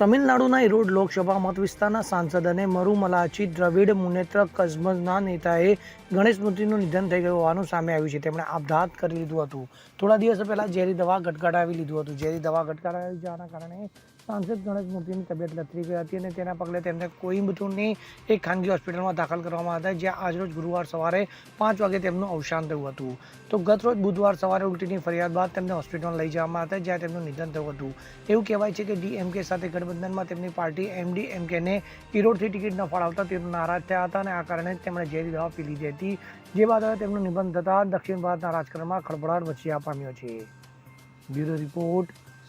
તમિલનાડુના ઈરોડ લોકસભા મત વિસ્તારના સાંસદ અને મરુમલાચી દ્રવિડ મુનેત્ર કઝમના નેતાએ ગણેશ મૂર્તિનું નિધન થઈ ગયું હોવાનું સામે આવ્યું છે. તેમણે આપઘાત કરી લીધું હતું. થોડા દિવસો પહેલાં ઝેરી દવા ગટગટાવી લીધું હતું. ઝેરી દવા ગટગટાવી જવાના કારણે સાંસદ ગણેશ મૂર્તિની તબિયત લથડી ગઈ હતી અને તેના પગલે તેમને કોઈમ્બતુરની એક ખાનગી હોસ્પિટલમાં દાખલ કરવામાં હતા, જ્યાં આજરોજ ગુરુવાર સવારે પાંચ વાગે તેમનું અવસાન થયું હતું. તો ગત રોજ બુધવાર સવારે ઉલટીની ફરિયાદ બાદ તેમને હોસ્પિટલમાં લઈ જવામાં હતા, જ્યાં તેમનું નિધન થયું હતું. એવું કહેવાય છે કે ડીએમકે સાથે ગઠબંધનમાં તેમની પાર્ટી એમડીએમકેને ઈરોડથી ટિકિટ ન ફાળવતા તેઓ નારાજ થયા હતા અને આ કારણે તેમણે ઝેરી દવા પી લીધી હતી, જે બાદ હવે તેમનું નિબંધ થતાં દક્ષિણ ભારતના રાજકારણમાં ખળભળાટ મચી પામ્યો છે. Bureau report